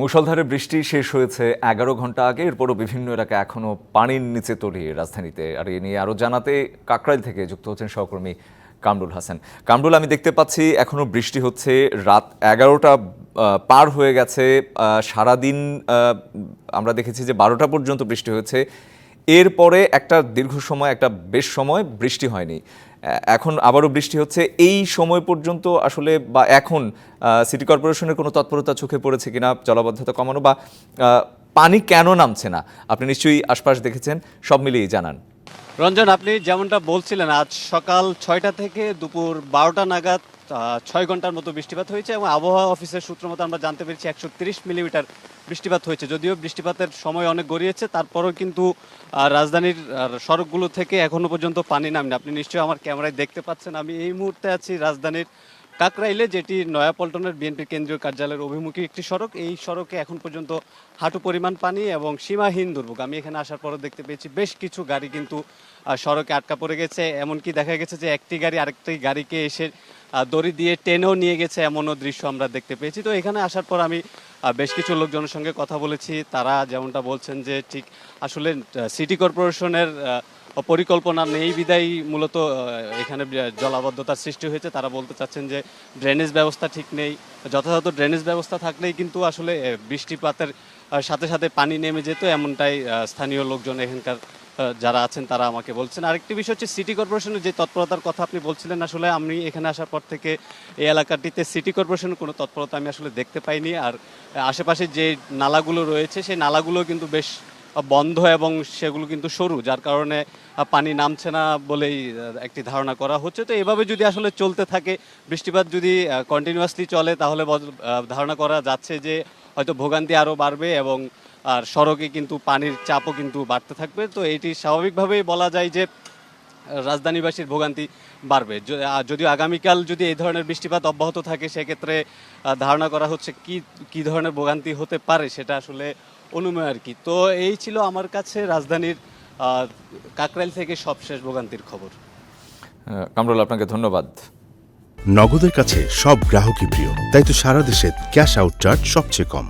মুষলধারে বৃষ্টি শেষ হয়েছে এগারো ঘণ্টা আগে। এরপরও বিভিন্ন এলাকা এখনও পানির নিচে তলিয়ে রাজধানীতে। আর এ নিয়ে আরও জানাতে কাকরাইল থেকে যুক্ত হচ্ছেন সহকর্মী কামরুল হাসান। কামরুল, আমি দেখতে পাচ্ছি এখনও বৃষ্টি হচ্ছে। রাত এগারোটা পার হয়ে গেছে। সারাদিন আমরা দেখেছি যে বারোটা পর্যন্ত বৃষ্টি হয়েছে। এরপরে একটা দীর্ঘ সময়, একটা বেশ সময় বৃষ্টি হয়নি। এখন আবারও বৃষ্টি হচ্ছে। এই সময় পর্যন্ত আসলে বা এখন সিটি কর্পোরেশনের কোনো তৎপরতা চোখে পড়েছে কিনা, জলাবদ্ধতা কমানো বা পানি কেন নামছে না, আপনি নিশ্চয়ই আশপাশ দেখেছেন, সব মিলিয়ে জানান। রঞ্জন, আপনি যেমনটা বলছিলেন, আজ সকাল ছয়টা থেকে দুপুর বারোটা নাগাদ ছয় ঘণ্টার মতো বৃষ্টিপাত হয়েছে এবং আবহাওয়া অফিসের সূত্র মতো আমরা জানতে পেরেছি একশো তিরিশ মিলিমিটার বৃষ্টিপাত হয়েছে। যদিও বৃষ্টিপাতের সময় অনেক গড়িয়েছে, তারপরেও কিন্তু রাজধানীর সড়কগুলো থেকে এখনও পর্যন্ত পানি নামেনি। আপনি নিশ্চয়ই আমার ক্যামেরায় দেখতে পাচ্ছেন, আমি এই মুহূর্তে আছি রাজধানীর কাকরাইলে, যেটি নয়াপল্টনের বিএনপি কেন্দ্রীয় কার্যালয়ের অভিমুখী একটি সড়ক, এই সড়কে এখন পর্যন্ত হাঁটু পরিমাণ পানি এবং সীমাহীন দুর্ভোগ। আমি এখানে আসার পরও দেখতে পেয়েছি বেশ কিছু গাড়ি কিন্তু সড়কে আটকা পড়ে গেছে। এমনকি দেখা গেছে যে একটি গাড়ি আরেকটি গাড়িকে এসে দড়ি দিয়ে টেনেও নিয়ে গেছে এমনও দৃশ্য আমরা দেখতে পেয়েছি। তো এখানে আসার পর আমি বেশ কিছু লোকজনের সঙ্গে কথা বলেছি। তারা যেমনটা বলছেন যে, ঠিক আসলে সিটি কর্পোরেশনের পরিকল্পনা নেই, বিদায় মূলত এখানে জলাবদ্ধতার সৃষ্টি হয়েছে, তারা বলতে চাচ্ছেন যে ড্রেনেজ ব্যবস্থা ঠিক নেই, যথাযথ ড্রেনেজ ব্যবস্থা থাকলেই কিন্তু আসলে বৃষ্টিপাতের সাথে সাথে পানি নেমে যেত, এমনটাই স্থানীয় লোকজন এখানকার যারা আছেন, তারা আমাকে বলছেন। আরেকটি বিষয় হচ্ছে সিটি কর্পোরেশনের যে তৎপরতার কথা আপনি বলছিলেন, আসলে আমি এখানে আসার পর থেকে এই এলাকাটিতে সিটি কর্পোরেশনের কোনো তৎপরতা আমি আসলে দেখতে পাইনি। আর, আশেপাশে যে নালাগুলো রয়েছে, সেই নালাগুলো কিন্তু বেশ বন্ধ এবং সেগুলো কিন্তু সরু, যার কারণে পানি নামছে না বলেই একটি ধারণা করা হচ্ছে। তো এভাবে যদি আসলে চলতে থাকে, বৃষ্টিপাত যদি কন্টিনিউয়াসলি চলে, তাহলে ধারণা করা যাচ্ছে যে, হয়তো ভোগান্তি আরও বাড়বে এবং, আর সড়কে কিন্তু পানির চাপও কিন্তু বাড়তে থাকবে। তো এটি স্বাভাবিকভাবেই বলা যায় যে, রাজধানীবাসীর ভোগান্তি বাড়বে। যদিও আগামীকাল যদি এই ধরনের বৃষ্টিপাত অব্যাহত থাকে, সেক্ষেত্রে ধারণা করা হচ্ছে কি কি ধরনের ভোগান্তি হতে পারে, সেটা আসলে অনুমেয় আর কি। তো এই ছিল আমার কাছে রাজধানীর কাকরাইল থেকে সবশেষ ভোগান্তির খবর। কামরুল আপনাকে ধন্যবাদ। নগদের কাছে সব গ্রাহকই প্রিয় তাই তো সারা দেশে ক্যাশ আউট চার্জ সবচেয়ে কম।